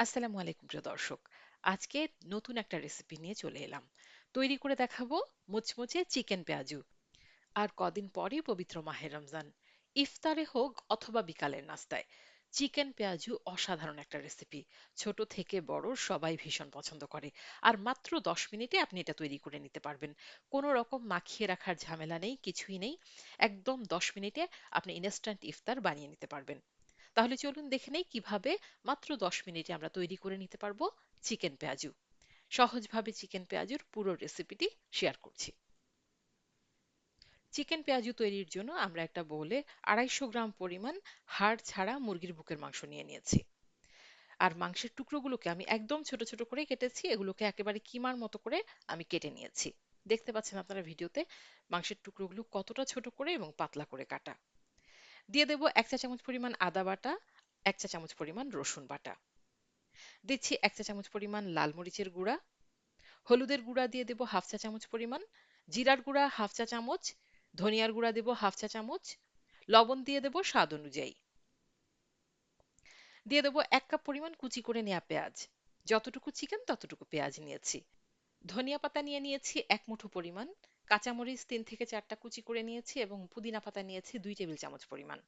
আসসালামু আলাইকুম, প্রিয় দর্শক। আজকে নতুন একটা রেসিপি নিয়ে চলে এলাম। তৈরি করে দেখাবো মুচমুচে চিকেন পেঁয়াজু। আর কদিন পরই পবিত্র মাহের রমজান। ইফতারে হোক অথবা বিকালের নাস্তায়, চিকেন পেঁয়াজু অসাধারণ একটা রেসিপি ছোট থেকে বড় সবাই ভীষণ পছন্দ করে। আর মাত্র দশ মিনিটে আপনি এটা তৈরি করে নিতে পারবেন। কোনো রকম মাখিয়ে রাখার ঝামেলা নেই, কিছুই নেই। একদম দশ মিনিটে আপনি ইনস্ট্যান্ট ইফতার বানিয়ে নিতে পারবেন। তাহলে চলুন দেখে নেই কীভাবে মাত্র দশ মিনিটে আমরা তৈরি করে নিতে পারব চিকেন পেঁয়াজু। সহজভাবে চিকেন পেঁয়াজুর পুরো রেসিপিটি শেয়ার করছি। চিকেন পেঁয়াজু তৈরির জন্য আমরা একটা বোলে আড়াইশো গ্রাম পরিমাণ হাড় ছাড়া মুরগির বুকের মাংস নিয়ে নিয়েছি। আর মাংসের টুকরোগুলোকে আমি একদম ছোট ছোট করে কেটেছি, এগুলোকে একেবারে কিমার মতো করে আমি কেটে নিয়েছি। দেখতে পাচ্ছেন আপনারা ভিডিওতে মাংসের টুকরোগুলো কতটা ছোট করে এবং পাতলা করে কাটা। দিয়ে দেব এক চা চামচ পরিমাণ আদা বাটা, এক চা চামচ পরিমাণ রসুন বাটা। দিচ্ছি এক চা চামচ পরিমাণ লাল মরিচের গুঁড়া। হলুদের গুঁড়া দিয়ে দেব হাফ চা চামচ পরিমাণ। জিরার গুঁড়া হাফ চা চামচ। ধনিয়ার গুঁড়া দেব হাফ চা চামচ। লবণ দিয়ে দেব স্বাদ অনুযায়ী। দিয়ে দেবো এক কাপ পরিমাণ কুচি করে নেওয়া পেঁয়াজ। যতটুকু চিকেন, ততটুকু পেঁয়াজ নিয়েছি। ধনিয়া পাতা নিয়ে নিয়েছি এক মুঠো পরিমাণ। কাঁচামরিচ তিন থেকে চারটা কুচি করে নিয়েছি এবং পুদিনা পাতা নিয়েছি দুই টেবিল চামচ পরিমাণ।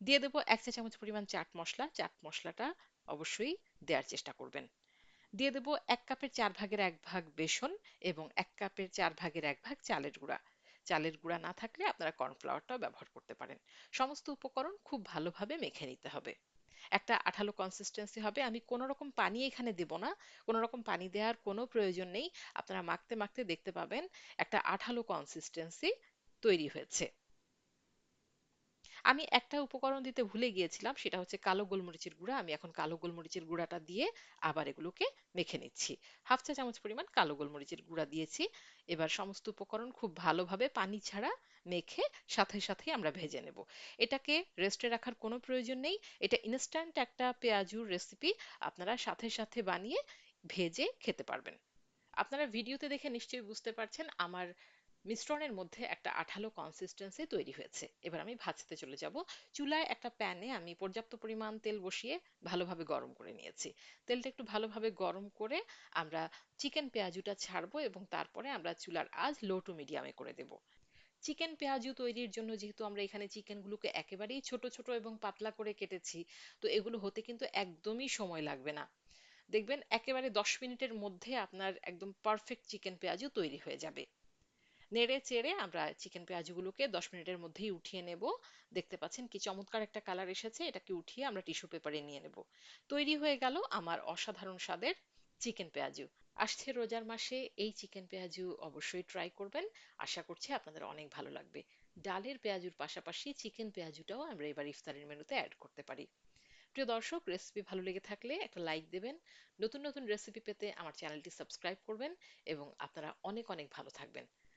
দিয়ে দেবো এক চা চামচ পরিমাণ চাট মশলা। চাট মশলাটা অবশ্যই দেওয়ার চেষ্টা করবেন। দিয়ে দেবো এক কাপের চার ভাগের এক ভাগ বেসন এবং এক কাপের চার ভাগের এক ভাগ চালের গুঁড়া। চালের গুঁড়া না থাকলে আপনারা কর্নফ্লাওয়ারটাও ব্যবহার করতে পারেন। সমস্ত উপকরণ খুব ভালোভাবে মেখে নিতে হবে। একটা আঠালো কনসিস্টেন্সি হবে। আমি কোনো রকম পানি এখানে দেব না। কোনো রকম পানি দেওয়ার কোনো প্রয়োজন নেই। আপনারা মাখতে মাখতে দেখতে পাবেন একটা আঠালো কনসিস্টেন্সি তৈরি হয়েছে। আমি একটা উপকরণ দিতে ভুলে গিয়েছিলাম, সেটা হচ্ছে কালো গোলমরিচের গুঁড়া। আমি এখন কালো গোলমরিচের গুঁড়াটা দিয়ে আবার এগুলোকে মেখে নিচ্ছি। হাফ চা চামচ পরিমাণ কালো গোলমরিচের গুঁড়া দিয়েছি। এবার সমস্ত উপকরণ খুব ভালোভাবে পানি ছাড়া মেখে সাথে সাথে আমরা ভেজে নেব। এটাকে রেস্টে রাখার কোনো প্রয়োজন নেই। এটা ইনস্ট্যান্ট একটা পেঁয়াজুর রেসিপি আপনারা সাথে সাথে বানিয়ে ভেজে খেতে পারবেন। আপনারা ভিডিওতে দেখে নিশ্চয়ই বুঝতে পারছেন, আমার মিশ্রণের মধ্যে একটা আঠালো কনসিস্টেন্সি তৈরি হয়েছে। এবার আমি ভাজতে চলে যাব। চুলায় একটা প্যানে আমি পর্যাপ্ত পরিমাণ তেল বসিয়ে ভালোভাবে গরম করে নিয়েছি। তেলটা একটু ভালোভাবে গরম করে আমরা চিকেন পেঁয়াজুটা ছাড়বো এবং তারপরে আমরা চুলার আজ লো টু মিডিয়ামে করে দেব। চিকেন পেঁয়াজু তৈরির জন্য যেহেতু আমরা এখানে চিকেনগুলোকে একেবারেই ছোট ছোট এবং পাতলা করে কেটেছি, তো এগুলো হতে কিন্তু একদমই সময় লাগবে না। দেখবেন একেবারে দশ মিনিটের মধ্যে আপনার একদম পারফেক্ট চিকেন পেঁয়াজু তৈরি হয়ে যাবে। নেড়ে চেড়ে আমরা চিকেন পেঁয়াজগুলোকে দশ মিনিটের মধ্যেই উঠিয়ে নেব। দেখতে পাচ্ছেন কি চমৎকার একটা কালার এসেছে, এটাকে উঠিয়ে আমরা টিস্যু পেপারে নিয়ে নেব। তৈরি হয়ে গেল আমার অসাধারণ স্বাদের চিকেন পেঁয়াজু। আসছে রোজার মাসে, এই চিকেন পেঁয়াজু অবশ্যই ট্রাই করবেন। আশা করছি আপনাদের অনেক ভালো লাগবে। ডালের পেঁয়াজুর পাশাপাশি চিকেন পেঁয়াজুটাও আমরা এবার ইফতারের মেনুতে অ্যাড করতে পারি। প্রিয় দর্শক রেসিপি ভালো লেগে থাকলে একটা লাইক দেবেন। নতুন নতুন রেসিপি পেতে আমার চ্যানেলটি সাবস্ক্রাইব করবেন এবং আপনারা অনেক অনেক ভালো থাকবেন।